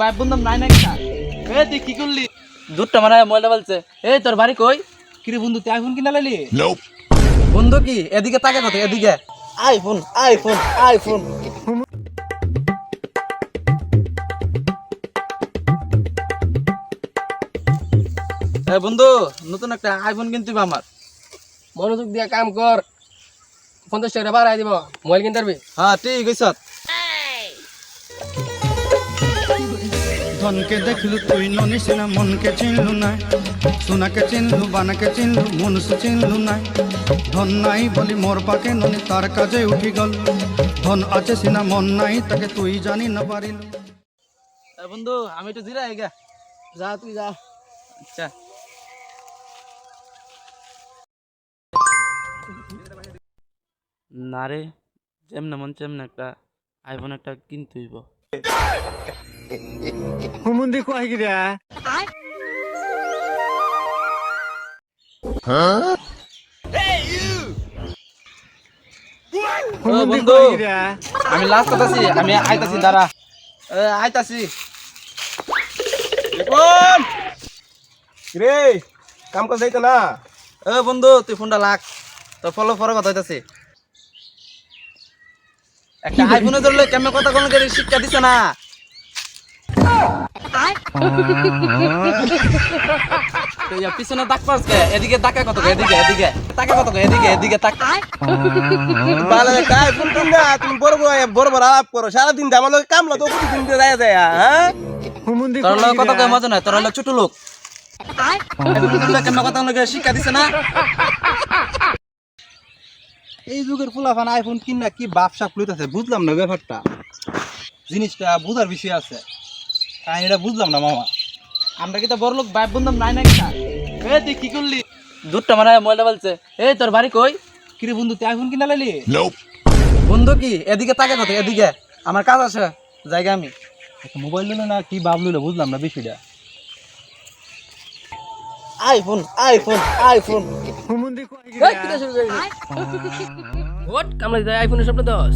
Pipe বন্ধম নাই না কিনা এ তুই কি করলি? দুধটা মানে ময়লা বলছে এই তোর বাড়ি কই? কিরে বন্ধু তুই আইফোন কিনা লাইলি বন্ধু কি? এদিকে তাকে কথা এদিকে? আইফোন আইফোন আইফোন এ বন্ধু নতুন একটা আইফোন কিনতে আমার। মনোযোগ দিয়া কাম কর। পঞ্চাশ টাকা বাড়াই দিব। মোবাইল কিনতে পারবি হ্যাঁ ঠিক আছে ধনকে দেখলু তুই ননিসিনা মনকে চিনলু না সোনাকে চিনলু বানাকে চিনলু মনুষ্য চিনলু না ধন নাই বলি মোর পাকে ননি তার কাজে উঠি গল। ধন আছে সিনা মন নাই তাকে তুই জানি না পারিলু বন্ধু আমি একটু জিরা গা। যা তুই যা। আচ্ছা। না রে যেমন মন তেমন একটা আইফোন একটা কিনতে হইব। হুমুন্দি কয় গিরা ও বন্ধু আমি লাস্ট কথাছি আমি আইতাছি দাঁড়া। এ, আইতাছি। রে কাম কাজ যাইতো না? এ বন্ধু তুই ফোনটা লাগ। তো ফলো ফলো কথা হইতাছে। একটা আইফোনে ধরলে কেমন কথা কোন শিক্ষা দিছে না? পিছনে তাক পারছ এদিকে তাকা কত এদিকে এদিকে তাকা কত এদিকে এদিকে তাক ভালো একটা আইফোন কিন না তুমি বড় বড় বড় বড় আলাপ করো সারাদিন আমার লোক কামলা তো দিয়ে যায় যায় হ্যাঁ? তোর লোক কথা কয় মজা নাই তোর লোক ছোট লোক। কেমন কথা কোন শিক্ষা দিছে না? এই যুগের ফুলাফান আইফোন কিনা না কি বাপসা লইতেছে বুঝলাম না ব্যাপারটা। জিনিসটা বুঝার বিষয় আছে। কাহিনীটা বুঝলাম না মামা। আমরা কি তো বড় লোক বাইপ বন্ধম নাই না কিনা এ তুই কি করলি? দুধটা মানে ময়লা বলছে এই তোর বাড়ি কই? কিরে বন্ধু তুই আইফোন কিনা লাইলি বন্ধু কি? এদিকে তাকে কথা এদিকে। আমার কাজ আছে জায়গা আমি। মোবাইল নিল না কি বাপ লইলো বুঝলাম না বিষয়টা। আইফোন আইফোন আইফোন দিলি? ওট দিতে আইফোনের স্বপ্ন দশ